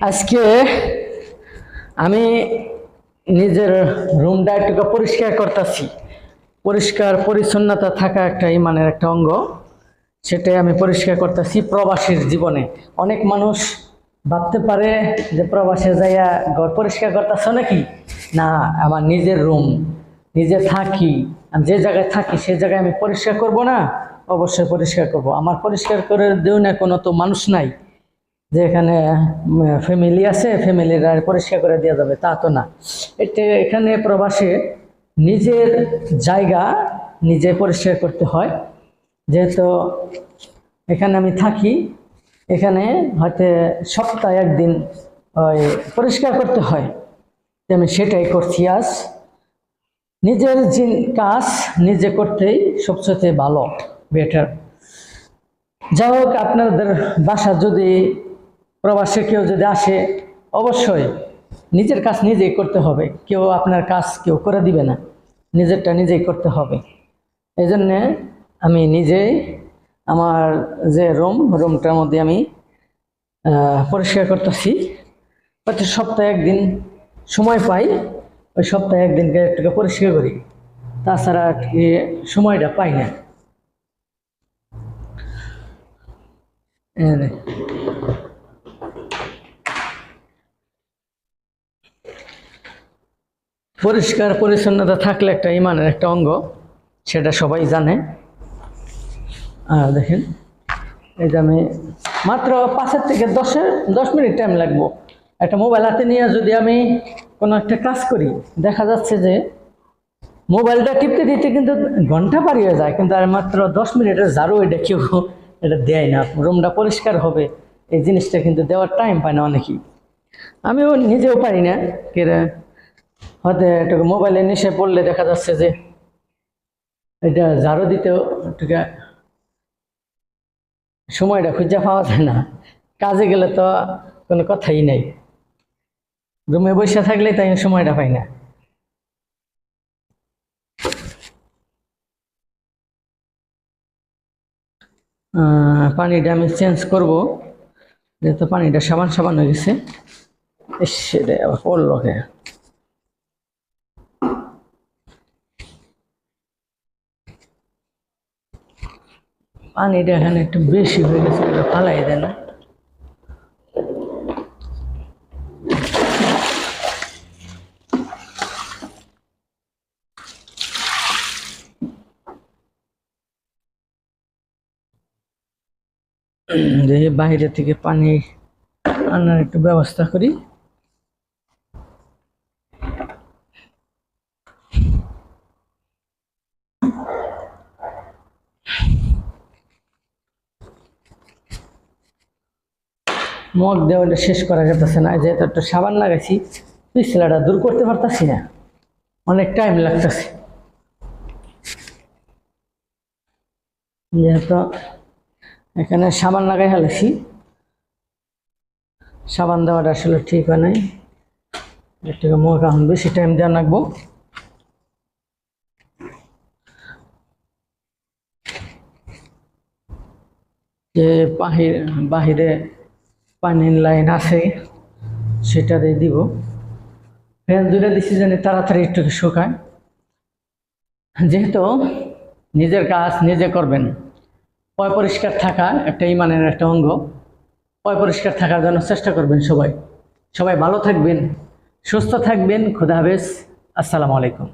আজকে আমি নিজের রুমটা একটু পরিষ্কার করতেছি। পরিষ্কার পরিচ্ছন্নতা থাকা একটা ইমানের একটা অঙ্গ। সেটাই আমি পরিষ্কার করতেছি প্রবাসীর জীবনে। অনেক মানুষ ভাবতে পারে যে প্রবাসে যাইয়া ঘর পরিষ্কার করতেছ নাকি? না, আমার নিজের রুম, নিজে থাকি। আমি যে জায়গায় থাকি সেই জায়গায় আমি পরিষ্কার করব না? অবশ্যই পরিষ্কার করব। আমার পরিষ্কার করে দেও না কোনো তো মানুষ নাই। যে এখানে ফ্যামিলি আছে ফ্যামিলির পরিষ্কার করে দেওয়া যাবে, তা তো না। এটা এখানে প্রবাসে নিজের জায়গা নিজে পরিষ্কার করতে হয়। যেহেতু এখানে আমি থাকি, এখানে হয়তো সপ্তাহে একদিন, ওই, পরিষ্কার করতে হয়। তো আমি সেটাই করছি আজ। নিজের যে কাজ নিজে করতেই সবচেয়ে ভালো বেটার যাই হোক, আপনাদের বাসা যদি প্রবাসে কেউ যদি আসে, অবশ্যই নিজের কাজ নিজেই করতে হবে। কেউ আপনার কাজ কেউ করে দিবে না। নিজেরটা নিজেই করতে হবে। এই জন্যে আমি নিজেই আমার যে রুম, রুমটার মধ্যে আমি পরিষ্কার করতেছি। হয়তো সপ্তাহে একদিন সময় পাই, ওই সপ্তাহে একদিনকে একটু পরিষ্কার করি। তাছাড়া সময়টা পাই না এই নে। পরিষ্কার পরিচ্ছন্নতা থাকলে একটা ইমানের একটা অঙ্গ, সেটা সবাই জানে। আর দেখেন, এই যে আমি মাত্র পাঁচের থেকে দশের, দশ মিনিট টাইম লাগবো। একটা মোবাইল হাতে নিয়ে যদি আমি কোনো একটা কাজ করি, দেখা যাচ্ছে যে মোবাইলটা টিপতে দিতে কিন্তু ঘণ্টা পার হয়ে যায়, কিন্তু আর মাত্র দশ মিনিটের ঝাড়ু এটা কেউ এটা দেয় না। রুমটা পরিষ্কার হবে, এই জিনিসটা কিন্তু দেওয়ার টাইম পায় না অনেকেই। আমিও নিজেও পারি না, কেরা হয়তো একটু মোবাইলে নেশে পড়লে দেখা যাচ্ছে যে এটা ঝাড়ু দিতেও সময়টা খুঁজে পাওয়া যায় না। কাজে গেলে তো কোনো কথাই নেই। রুমে বসে থাকলে তাই সময়টা পাই না। পানিটা আমি চেঞ্জ করব। যেহেতু পানিটা সাবান সাবান হয়ে গেছে। সেটা আবার পড়ল কে? পানিটা এখানে একটু বেশি হয়ে গেছে ফালাই দেয় না বাইরে থেকে পানি আনার একটু ব্যবস্থা করি। মগ দেওয়াটা শেষ করা যেতেছে না। যেহেতু একটা সাবান লাগাইছি পিছলাটা দূর করতে পারতাছি না। অনেক টাইম লাগতেছে। যেহেতু এখানে সাবান লাগাই ফেলেছি, সাবান দেওয়াটা আসলে ঠিক হয় নাই। একটু মুখ এখন বেশি টাইম দেওয়া লাগবো। যে বাহির বাহিরে পানির লাইন আছে সেটাতে দিব। ফ্যান দুটা দিচ্ছি যেন তাড়াতাড়ি একটু শুকায় যেহেতু নিজের কাজ নিজে করবেন, পয় পরিষ্কার থাকা একটা ইমানের একটা অঙ্গ। পয় পরিষ্কার থাকার জন্য চেষ্টা করবেন সবাই। সবাই ভালো থাকবেন, সুস্থ থাকবেন। খুদা আসসালামু আলাইকুম।